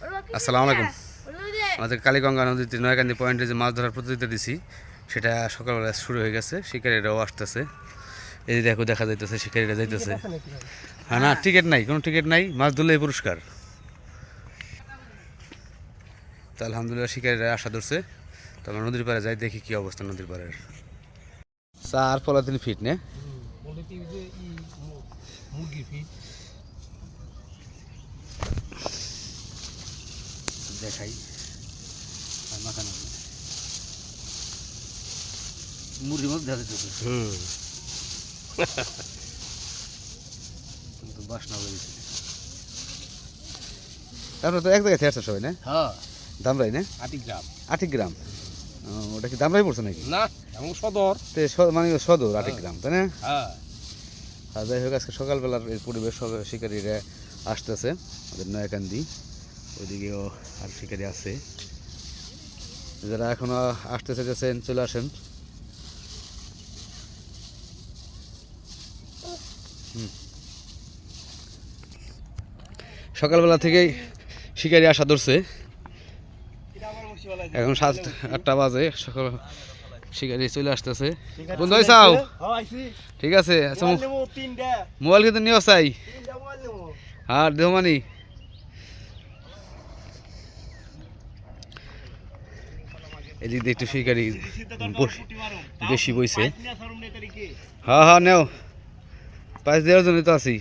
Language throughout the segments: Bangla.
আসসালামু আলাইকুম। আমাদের কালীগঙ্গা নদীতে নয়াকান্দি পয়েন্টে যে মাছ ধরার প্রতিযোগিতা দিছি সেটা সকালবেলা শুরু হয়ে গেছে শিকারীরাও আসতেছে। এই যে দেখো দেখা যাইতেছে শিকারীরা যাইতেছে। হ্যাঁ না টিকিট নাই কোনো টিকিট নাই মাছ ধরলেই পুরস্কার। তো আলহামদুলিল্লাহ শিকারীরা আশা ধরছে। তো আমরা নদীর পাড়ে যাই দেখি কি অবস্থা নদীর পাড়ের। চার পলাতিন ফিট নে বলে কি যে ই মুরগি ফিট দেখাই। আর মাখানো মুরগির মধ্যে দেখা হুম। কিন্তু বাসনা হয়ে তারপরে তো এক জায়গায় থেকে সবাই না? হ্যাঁ। দামরাই না? আটি গ্রাম। গ্রাম। ওটা কি দামরাই পড়ছে নাকি? না এমন সদর। মানে সদর আটি গ্রাম তাই না? হ্যাঁ। আর যাই হোক আজকে সকালবেলার এই পরিবেশ সব শিকারীরা আসতেছে আমাদের নয়াকান্দি। ওইদিকেও আর শিকারি আছে। যারা এখনও আসতে চাইতেছেন চলে আসেন। সকালবেলা থেকেই শিকারি আসা ধরছে। এখন সাত আটটা বাজে সকাল শিকারি চলে আসতেছে। বন্ধু হয়েছাও ঠিক আছে আচ্ছা মোবাইল কিন্তু নিয়ে চাই আর দেহমানি এদিক দিয়ে একটু শিকারি বস- বেশি বইছে। হ্যাঁ হ্যাঁ নেও। পাঁচ দেওয়ার জন্য তো আছি।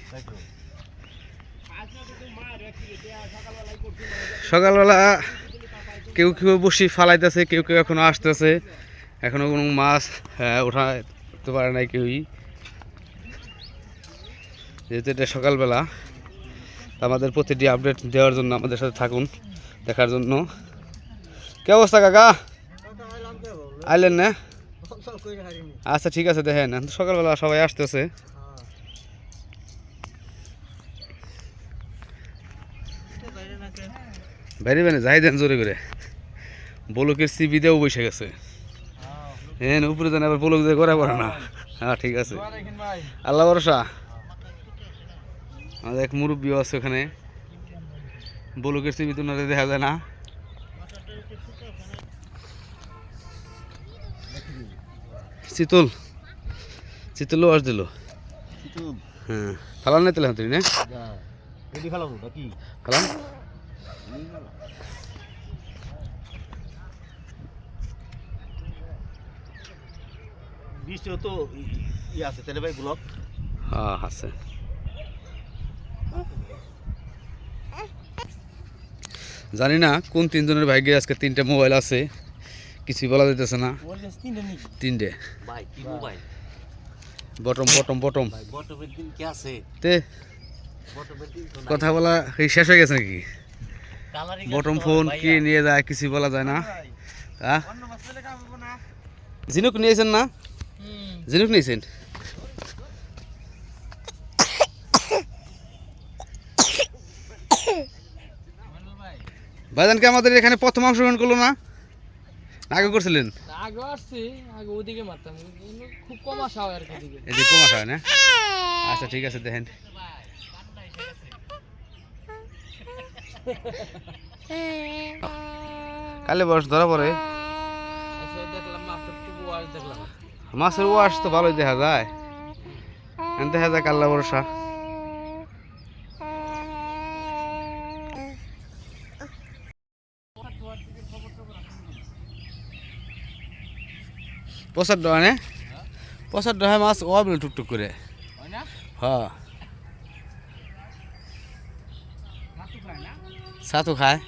সকালবেলা কেউ কেউ বসি ফালাইতেছে কেউ কেউ এখনও আসতেছে। এখনও কোনো মাছ হ্যাঁ, উঠাতে পারে নাই কেউই। যেহেতু এটা সকালবেলা আমাদের প্রতিটি আপডেট দেওয়ার জন্য আমাদের সাথে থাকুন দেখার জন্য। কে অবস্থা কাকা? আইলেন না? আচ্ছা ঠিক আছে দেখেন। সকালবেলা সবাই আসতেছে। বাইরে বেনে যাই দেন জোরে করে। বলকের সিবি দিয়েও বসে গেছে। হ্যাঁ উপরে জানে আবার বলক দিয়ে করা পড়ে না। হ্যাঁ ঠিক আছে। আল্লাহ ভরসা। আমাদের এক মুরব্বীও আছে ওখানে। বলকের সিবি তো দেখা যায় না। চিতল। চিতল আস দিল। হ্যাঁ। ফালান নাই তাহলে না? ফালান। বৃষ্টি তো ই আছে। তেলে ভাই ব্লক? হ্যাঁ আছে। জানি না কোন তিনজনের ভাগ্যে আজকে তিনটে মোবাইল আছে। কিছুই বলা যাইতেছে না। তিনটে। নাকি তিনটে ভাই? Bottom bottom bottom. ভাই বটমের দিন কি আছে? তে বটমের দিন তো কথা বলা শেষ হয়ে গেছে নাকি? বটম ফোন কি নিয়ে যায় কিছু বলা যায় না। হ্যাঁ হবে না। ঝিনুক নিয়েছেন না? ঝিনুক নিয়েছেন? ভাইজানকে আমাদের এখানে প্রথম অংশগ্রহণ করল না? আগে করছিলেন? আগে আসছি আগে ওদিকে মারতাম। খুব কম আসা হয় আর কি যে কমাস হয় না? আচ্ছা ঠিক আছে দেখেন। কালে বয়স ধরা পড়ে। এসে দেখলাম মাছের ওয়াশ তো ভালোই দেখা যায়। দেখা যায় কাল্লা বর্ষা পচার ডয় নে পচার ডয় মাছ বলে টুকটুক করে। হয়। হ্যাঁ ছাতু খায়।